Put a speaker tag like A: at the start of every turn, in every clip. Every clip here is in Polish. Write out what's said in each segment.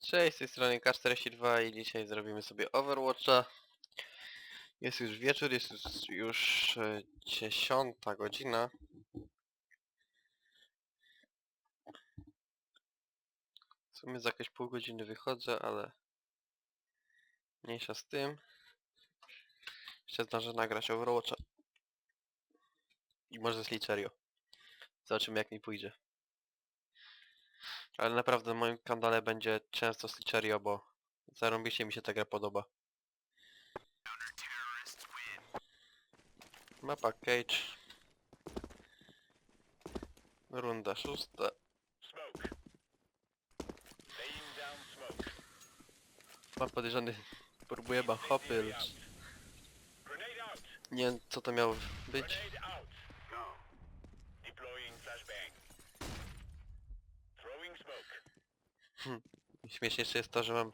A: Cześć, z tej strony K42 i dzisiaj zrobimy sobie Overwatcha. Jest już wieczór, jest już, już e, 10 godzina. W sumie za jakieś pół godziny wychodzę, ale mniejsza z tym. Jeszcze zdążę nagrać Overwatcha. I może z Licerio. Zobaczymy jak mi pójdzie. Ale naprawdę na moim kanale będzie często Slicherio, bo zarąbiście mi się ta gra podoba. Mapa Cage. Runda szósta. Pan podejrzany próbuje hopy, lecz nie wiem co to miało być. Śmieszniejsze jest to, że mam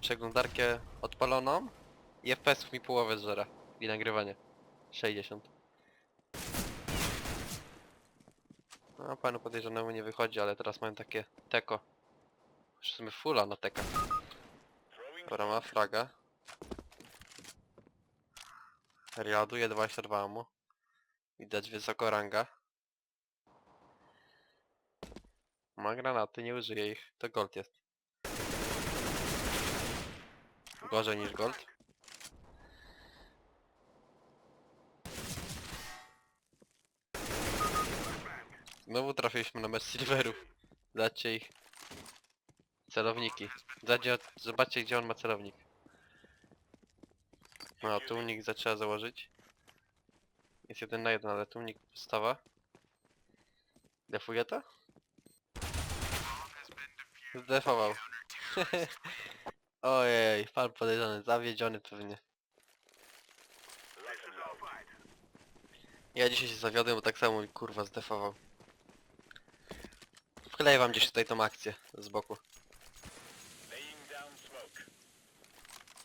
A: przeglądarkę odpaloną i FPS mi połowę zżera i nagrywanie 60. No panu podejrzanemu nie wychodzi, ale teraz mam takie teko. Już w sumie fulla na teka. Dobra, ma fraga. Reładuje 22 mu. Widać wysoko ranga. Ma granaty, nie użyje ich. To gold jest. Gorzej niż gold. Znowu trafiliśmy na mecz silverów. Zobaczcie ich. Celowniki. Zobaczcie, gdzie on ma celownik. No, tu unik za- trzeba założyć. Jest jeden na jeden, ale tu unik podstawa. Defuje to? Zdefował. Ojej, pan podejrzany, zawiedziony pewnie. Ja dzisiaj się zawiodłem, bo tak samo mi kurwa zdefował. Wkleję wam gdzieś tutaj tą akcję z boku.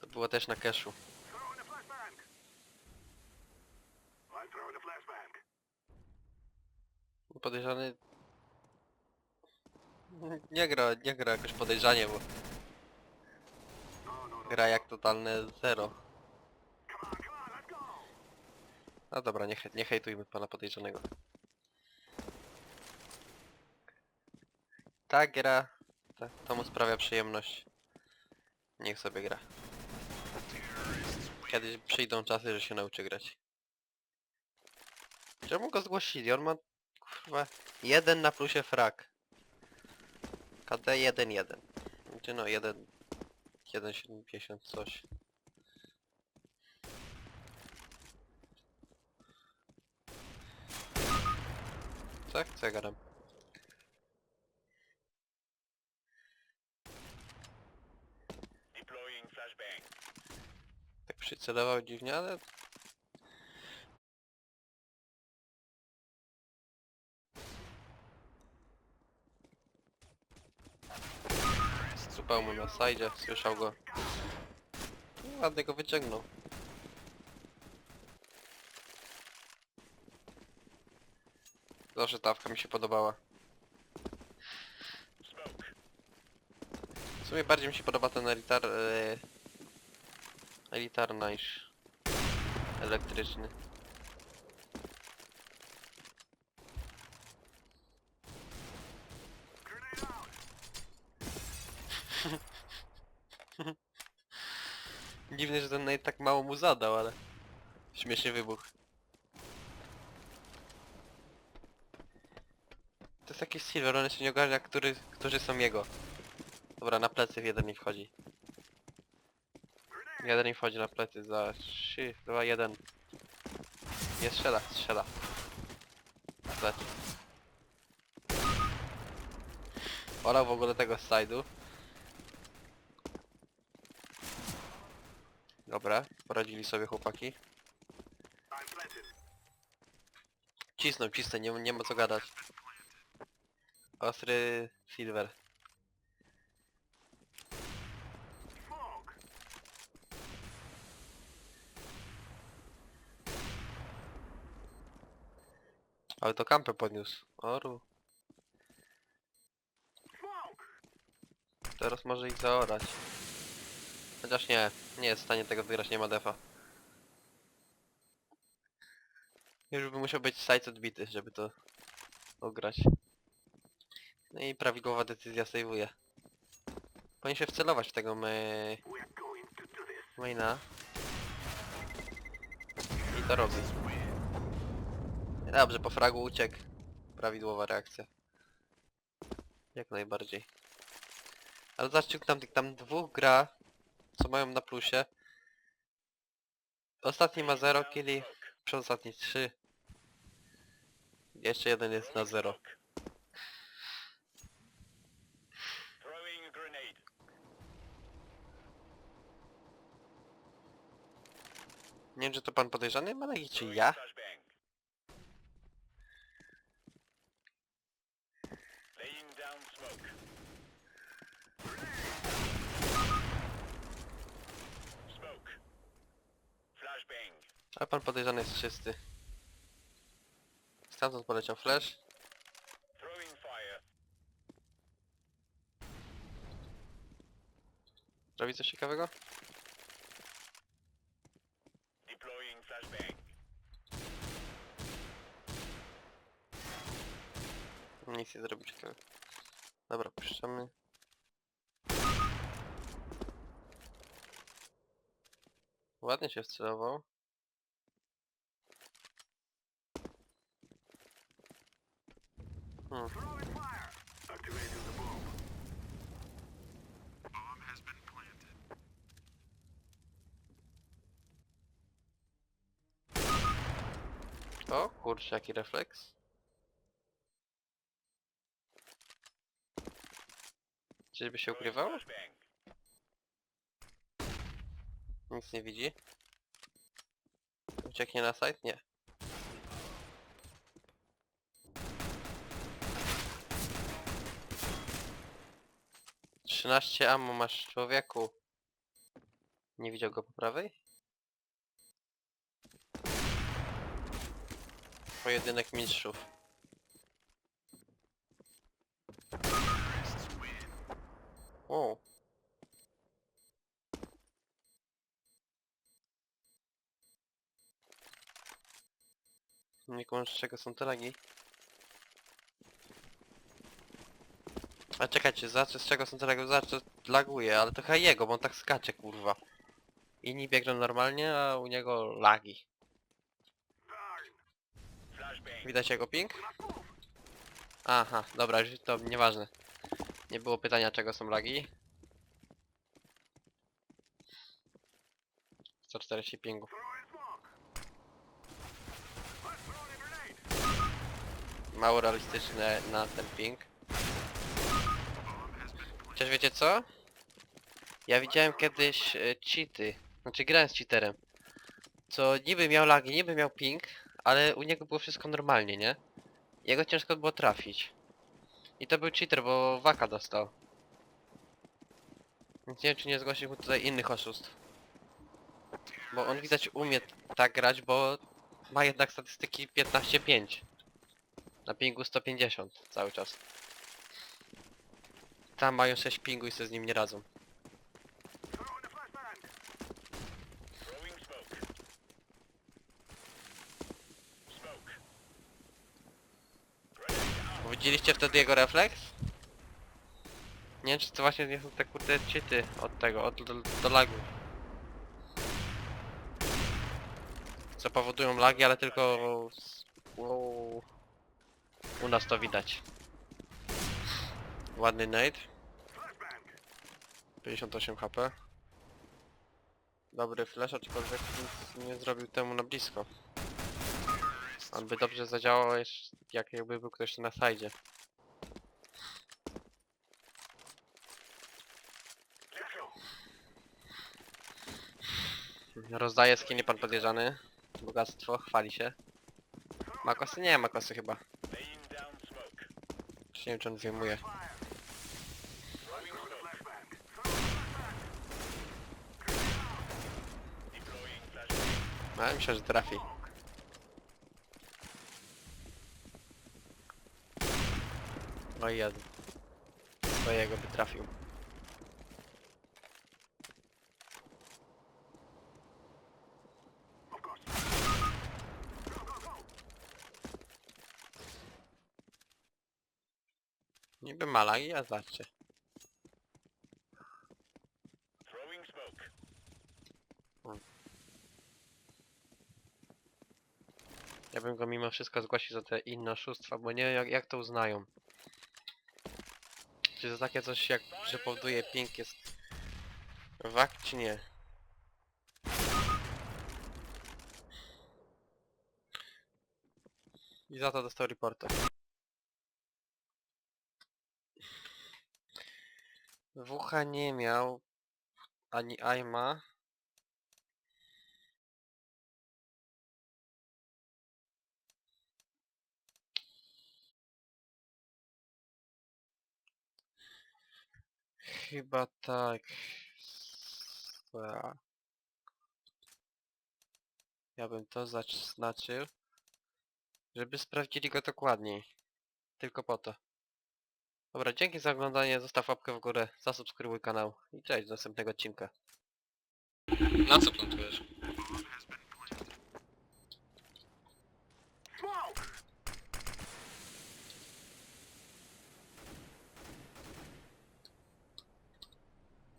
A: To było też na cashu. Podejrzany... Nie gra, nie gra jakoś podejrzanie, bo... Gra jak totalne zero. No dobra, nie, nie hejtujmy pana podejrzanego. Ta gra, ta, to mu sprawia przyjemność. Niech sobie gra. Kiedyś przyjdą czasy, że się nauczy grać. Czemu go zgłosili? On ma kurwa jeden na plusie frak. KD 1-1. Znaczy no 1 1,70 coś. Tak? Co ja gadam? Tak przycelował dziwnie, ale... Zupał mu na sajdzie, słyszał go. Ładnie go wyciągnął. Zawsze tawka mi się podobała. W sumie bardziej mi się podoba ten elitar... E, elitarna niż elektryczny. Dziwne, że ten Nate tak mało mu zadał, ale... Śmiesznie wybuch. To jest jakiś silver, on się nie ogarnia, który, którzy są jego. Dobra, na plecy jeden nie wchodzi. Jeden nie wchodzi na plecy za 3, 2, 1. Nie strzela, strzela. Zobacz. Olał w ogóle tego side'u. Dobra, poradzili sobie chłopaki. Cisną, cisnę, nie, nie ma co gadać. Ostry silver. Ale to kampę podniósł. Oru. Teraz może ich zaorać. Chociaż nie, nie jest w stanie tego wygrać, nie ma defa. Już by musiał być site odbity, żeby to ograć. No i prawidłowa decyzja sejwuje. Powinien się wcelować w tego me... maina. I to robi. Dobrze, po fragu uciekł. Prawidłowa reakcja. Jak najbardziej. Ale zobaczcie, tam tam dwóch gra, co mają na plusie. Ostatni ma 0 killi, przedostatni 3. Jeszcze jeden jest na 0.
B: Throwing a grenade.
A: Nie wiem, czy to pan podejrzany Malegi, czy
B: Throwing
A: ja? Ale pan podejrzany jest czysty. Stamtąd poleciał flash. Robi coś ciekawego? Nic nie zrobił ciekawego. Dobra, puszczamy. Ładnie się wcelował. Hmm. O kurczę, jaki refleks. Czyżby się ukrywał? Nic nie widzi. Ucieknie na site? Nie. Trzynaście ammo masz człowieku. Nie widział go po prawej? Pojedynek mistrzów. O. Nie kumam, z czego są te lagi. A czekajcie, zobaczę z czego są te lagi, laguje, ale to chyba jego, bo on tak skacze, kurwa. Inni biegną normalnie, a u niego lagi. Widać jego ping? Aha, dobra, już to nieważne. Nie było pytania czego są lagi. 140 pingów. Mało realistyczne na ten ping. Chociaż wiecie co? Ja widziałem kiedyś e, cheaty, znaczy grałem z cheaterem. Co niby miał lagi, niby miał ping, ale u niego było wszystko normalnie, nie? Jego ciężko było trafić. I to był cheater, bo waka dostał. Więc nie wiem czy nie zgłosił tutaj innych oszustw. Bo on widać umie tak grać, bo ma jednak statystyki 15-5. Na pingu 150 cały czas. Tam mają 6 pingu i sobie z nim nie radzą. Widzieliście wtedy jego refleks? Nie wiem czy to właśnie nie są te kurde cheaty od tego, od do, do lagu. Co powodują lagi, ale tylko... z- U nas to widać. Ładny nade. 58 HP. Dobry flash, aczkolwiek nic nie zrobił temu na blisko. On by dobrze zadziałał, jak jakby był ktoś na sajdzie. Rozdaje skiny pan podejrzany. Bogactwo, chwali się. Ma kosy? Nie ma kosy chyba. Czy nie wiem czy on wyjmuje. No, Ale myślę, że trafi. No i jadł. Swojego no by trafił. Niby Malagi, a zobaczcie. Go mimo wszystko zgłosił za te inne oszustwa, bo nie wiem jak, jak to uznają. Czy to takie coś jak, że powoduje ping jest wak, czy nie? I za to dostał reporta. Wucha nie miał, ani Aima. Chyba tak. Ja bym to zaznaczył, żeby sprawdzili go dokładniej. Tylko po to. Dobra, dzięki za oglądanie, zostaw łapkę w górę, zasubskrybuj kanał i cześć do następnego odcinka.
C: Na co plantujesz?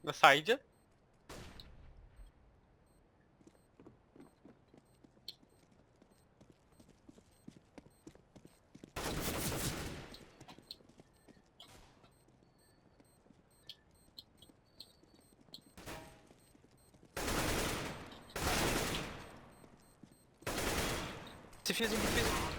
A: Na sajdzie?
C: Diffusing, diffusing.